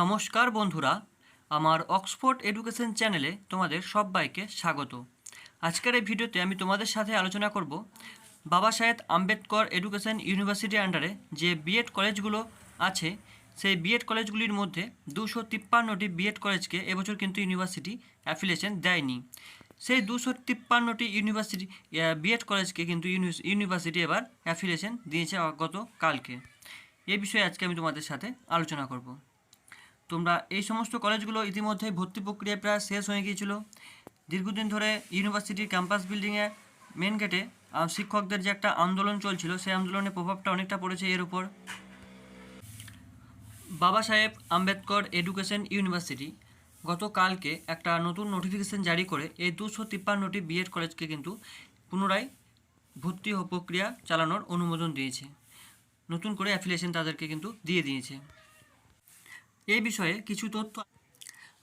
নমস্কার বন্ধুরা, আমার অক্সফোর্ড এডুকেশন চ্যানেলে তোমাদের সবাইকে স্বাগত। আজকের এই ভিডিওতে আমি তোমাদের সাথে আলোচনা করব বাবা সাহেব আম্বেদকর এডুকেশন ইউনিভার্সিটির আন্ডারে যে বিএড কলেজগুলো আছে, সেই বিএড কলেজগুলির মধ্যে দুশো তিপ্পান্নটি বিএড কলেজকে এবছর কিন্তু ইউনিভার্সিটি অ্যাফিলিয়েশন দেয়নি। সেই দুশো তিপ্পান্নটি ইউনিভার্সিটি বিএড কলেজকে কিন্তু ইউনিভার্সিটি এবার অ্যাফিলিয়েশন দিয়েছে গত কালকে এই বিষয়ে আজকে আমি তোমাদের সাথে আলোচনা করব। তোমরা এই সমস্ত কলেজগুলো ইতিমধ্যেই ভর্তি প্রক্রিয়া প্রায় শেষ হয়ে গিয়েছিল। দীর্ঘদিন ধরে ইউনিভার্সিটির ক্যাম্পাস বিল্ডিংয়ে মেন গেটে শিক্ষকদের যে একটা আন্দোলন চলছিল, সেই আন্দোলনের প্রভাবটা অনেকটা পড়েছে এর উপর। বাবা সাহেব আম্বেদকর এডুকেশন ইউনিভার্সিটি গতকালকে একটা নতুন নোটিফিকেশন জারি করে এই দুশো তিপ্পান্নটি বিএড কলেজকে কিন্তু পুনরায় ভর্তি প্রক্রিয়া চালানোর অনুমোদন দিয়েছে। নতুন করে অ্যাফিলিয়েশন তাদেরকে কিন্তু দিয়ে দিয়েছে। এই বিষয়ে কিছু তথ্য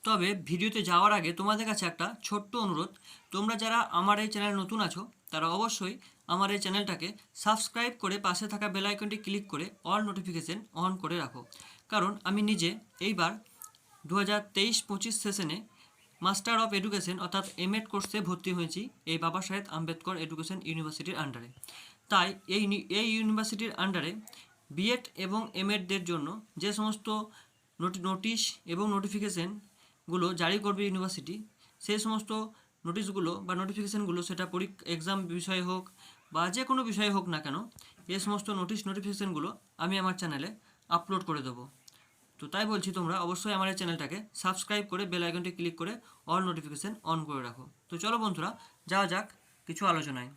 তবে ভিডিওতে যাওয়ার আগে তোমাদের কাছে একটা ছোট্ট অনুরোধ। তোমরা যারা আমার এই চ্যানেল নতুন আছো, তারা অবশ্যই আমার এই চ্যানেলটাকে সাবস্ক্রাইব করে পাশে থাকা বেল আইকনটি ক্লিক করে অল নোটিফিকেশন অন করে রাখো। কারণ আমি নিজে এইবার দু হাজার তেইশ পঁচিশ সেশনে মাস্টার অফ এডুকেশন অর্থাৎ এমএড কোর্সে ভর্তি হয়েছি এই বাবা সাহেব আম্বেদকর এডুকেশন ইউনিভার্সিটির আন্ডারে। তাই এই এই ইউনিভার্সিটির আন্ডারে বিএড এবং এমএডদের জন্য যে সমস্ত নোটিশ এবং নোটিফিকেশনগুলো জারি করবে ইউনিভার্সিটি সেই সমস্ত নোটিশগুলো বা নোটিফিকেশনগুলো সেটা পরীক্ষা এক্সাম বিষয়ে হোক বা যে কোনো বিষয়ে হোক না কেন এই সমস্ত নোটিশ নোটিফিকেশনগুলো আমি আমার চ্যানেলে আপলোড করে দেবো। তো তাই বলছি তোমরা অবশ্যই আমার এই চ্যানেলটাকে সাবস্ক্রাইব করে বেল আইকনটি ক্লিক করে অল নোটিফিকেশন অন করে রাখো। তো চলো বন্ধুরা, যাওয়া যাক কিছু আলোচনায়।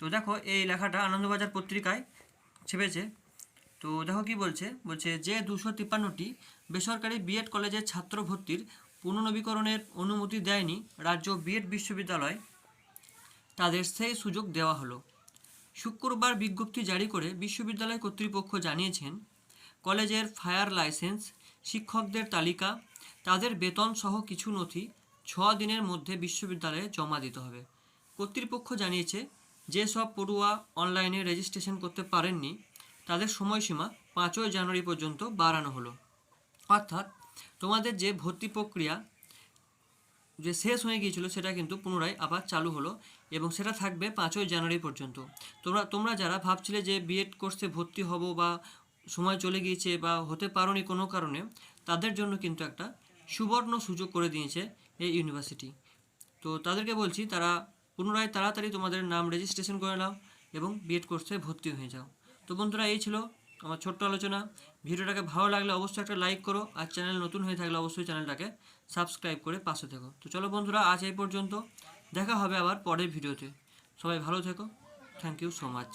তো দেখো এই লেখাটা আনন্দবাজার পত্রিকায় ছেপেছে। তো দেখো কি বলছে? বলছে যে দুশো তিপ্পান্নটি বেসরকারি বিএড কলেজের ছাত্র ভর্তির পুনর্নবীকরণের অনুমতি দেয়নি রাজ্য বিএড বিশ্ববিদ্যালয়। তাদের সেই সুযোগ দেওয়া হলো। শুক্রবার বিজ্ঞপ্তি জারি করে বিশ্ববিদ্যালয় কর্তৃপক্ষ জানিয়েছেন, কলেজের ফায়ার লাইসেন্স শিক্ষকদের তালিকা, তাদের বেতন সহ কিছু নথি ছ দিনের মধ্যে বিশ্ববিদ্যালয়ে জমা দিতে হবে। কর্তৃপক্ষ জানিয়েছে যেসব পড়ুয়া অনলাইনে রেজিস্ট্রেশন করতে পারেননি তাদের সময়সীমা পাঁচই জানুয়ারি পর্যন্ত বাড়ানো হলো। অর্থাৎ তোমাদের যে ভর্তি প্রক্রিয়া যে শেষ হয়ে গিয়েছিল সেটা কিন্তু পুনরায় আবার চালু হলো এবং সেটা থাকবে পাঁচই জানুয়ারি পর্যন্ত। তোমরা তোমরা যারা ভাবছিলে যে বিএড কোর্সে ভর্তি হব বা সময় চলে গিয়েছে বা হতে পারোনি কোনো কারণে, তাদের জন্য কিন্তু একটা সুবর্ণ সুযোগ করে দিয়েছে এই ইউনিভার্সিটি তো তাদেরকে বলছি, তারা পুনরায় তাড়াতাড়ি তোমাদের নাম রেজিস্ট্রেশন করে নাও এবং বিএড কোর্সে ভর্তি হয়ে যাও। তো বন্ধুরা, এই ছিল আমার ছোট্ট আলোচনা। ভিডিওটাকে ভালো লাগলে অবশ্যই একটা লাইক করো আর চ্যানেল নতুন হয়ে থাকলে অবশ্যই চ্যানেলটাকে সাবস্ক্রাইব করে পাশে থেকো। তো চলো বন্ধুরা, আজ এই পর্যন্ত। দেখা হবে আবার পরের ভিডিওতে। সবাই ভালো থেকো। Thank you so much